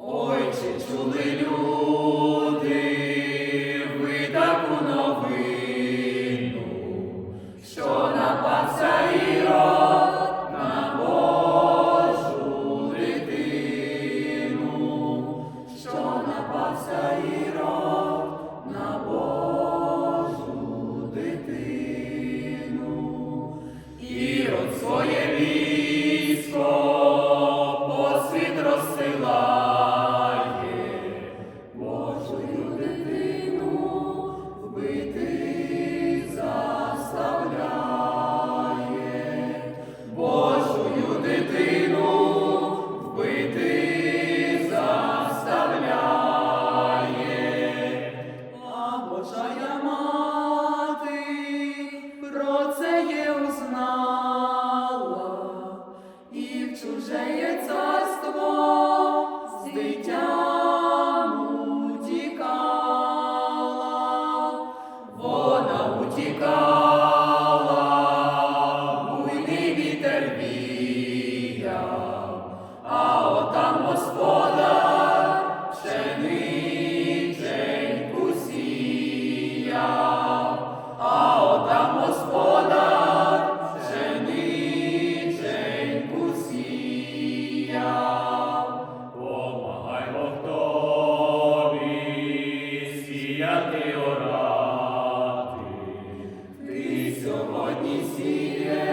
Ой, чули люди, ви новину, що напався Ірод на Божу дитину, що напався Ірод на Божу дитину, Ірод своє військо বোঝা Omniscient.